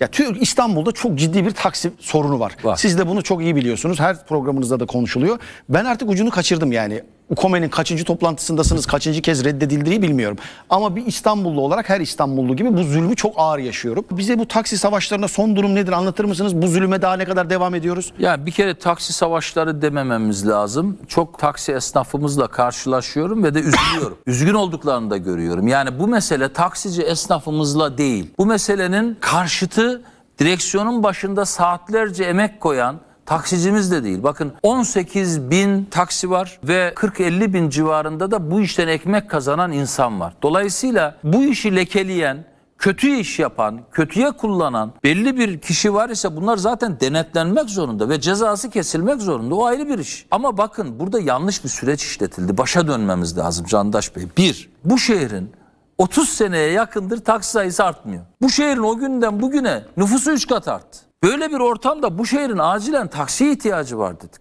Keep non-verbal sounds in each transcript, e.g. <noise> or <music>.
Ya Türk İstanbul'da çok ciddi bir taksi sorunu var. Var. Siz de bunu çok iyi biliyorsunuz. Her programınızda da konuşuluyor. Ben artık ucunu kaçırdım yani. UKOME'nin kaçıncı toplantısındasınız, kaçıncı kez reddedildiğini bilmiyorum. Ama bir İstanbullu olarak her İstanbullu gibi bu zulmü çok ağır yaşıyorum. Bize bu taksi savaşlarına son durum nedir anlatır mısınız? Bu zulüme daha ne kadar devam ediyoruz? Ya bir kere taksi savaşları demememiz lazım. Çok taksi esnafımızla karşılaşıyorum ve de üzülüyorum. <coughs> Üzgün olduklarını da görüyorum. Yani bu mesele taksici esnafımızla değil. Bu meselenin karşıtı direksiyonun başında saatlerce emek koyan taksicimiz de değil. Bakın 18 bin taksi var ve 40-50 bin civarında da bu işten ekmek kazanan insan var. Dolayısıyla bu işi lekeleyen, kötü iş yapan, kötüye kullanan belli bir kişi var ise bunlar zaten denetlenmek zorunda ve cezası kesilmek zorunda. O ayrı bir iş. Ama bakın burada yanlış bir süreç işletildi. Başa dönmemiz lazım Candaş Bey. Bir, bu şehrin 30 seneye yakındır taksi sayısı artmıyor. Bu şehrin o günden bugüne nüfusu 3 kat arttı. Böyle bir ortamda bu şehrin acilen taksiye ihtiyacı var dedik.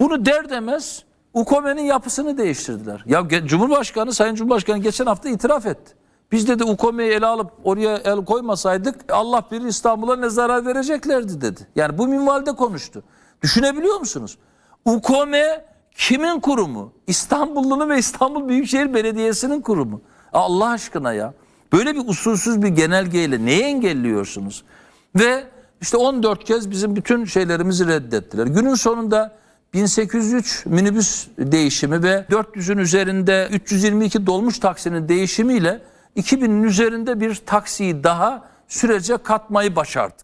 Bunu der demez UKOME'nin yapısını değiştirdiler. Ya Cumhurbaşkanı, Sayın Cumhurbaşkanı geçen hafta itiraf etti. Biz dedi UKOME'yi ele alıp oraya el koymasaydık Allah bilir İstanbul'a ne zarar vereceklerdi dedi. Yani bu minvalde konuştu. Düşünebiliyor musunuz? UKOME kimin kurumu? İstanbullunun ve İstanbul Büyükşehir Belediyesi'nin kurumu. Allah aşkına ya. Böyle bir usulsüz bir genelgeyle neyi engelliyorsunuz? Ve işte 14 kez bizim bütün şeylerimizi reddettiler. Günün sonunda 1803 minibüs değişimi ve 400'ün üzerinde 322 dolmuş taksinin değişimiyle 2000'in üzerinde bir taksiyi daha sürece katmayı başardık.